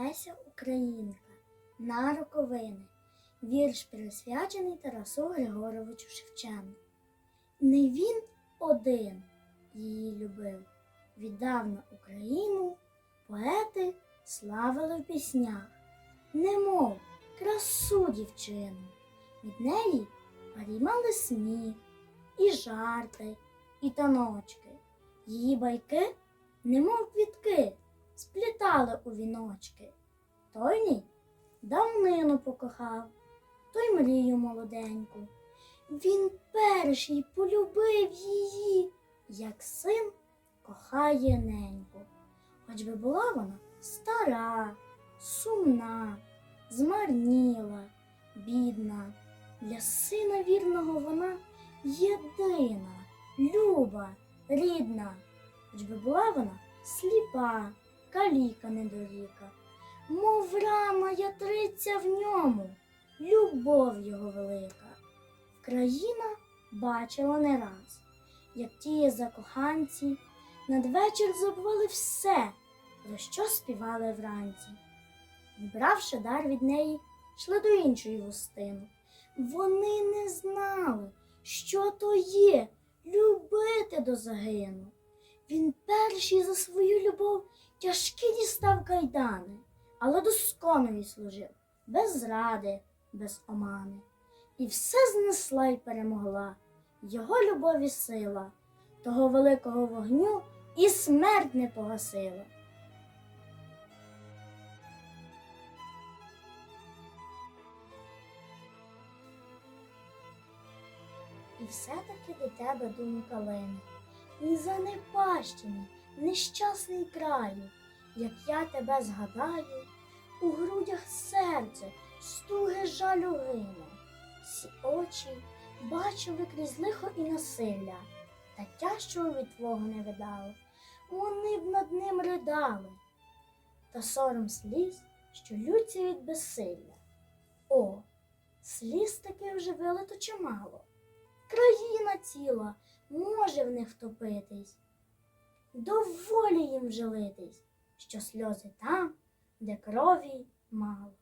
Леся Українка на роковини. Вірш присвячений Тарасу Григоровичу Шевченку. Не він один її любив. Віддавна Україну поети славили в піснях, немов красу дівчину. Від неї переймали сміх, і жарти, і таночки. Її байки, немов квітки, сплітали у віночки. Той ні давнину покохав, той мрію молоденьку. Він перший полюбив її, як син кохає неньку. Хоч би була вона стара, сумна, змарніла, бідна. Для сина вірного вона єдина, люба, рідна. Хоч би була вона сліпа, каліка недоріка, мов рана ятриця в ньому, любов його велика. Країна бачила не раз, як ті закоханці надвечір забували все, про що співали вранці. Вбравши дар від неї, йшли до іншої гостини. Вони не знали, що то є любити до загину. Він перший за свою любов тяжкі дістав кайдани, але досконові служив, без зради, без омани. І все знесла й перемогла його любові сила, того великого вогню і смерть не погасила. І все-таки до тебе думка лине, і занепащений, нещасний краю, як я тебе згадаю, у грудях серце стуге жалю гине, всі очі бачили крізь лихо і насилля, та тяжчого від твого не видали, вони б над ним ридали, та сором сліз, що лються від безсилля. О, сліз таки вже вилито чимало. Країна ціла може в них втопитись. Доволі їм жалитись, що сльози там, де крові мало.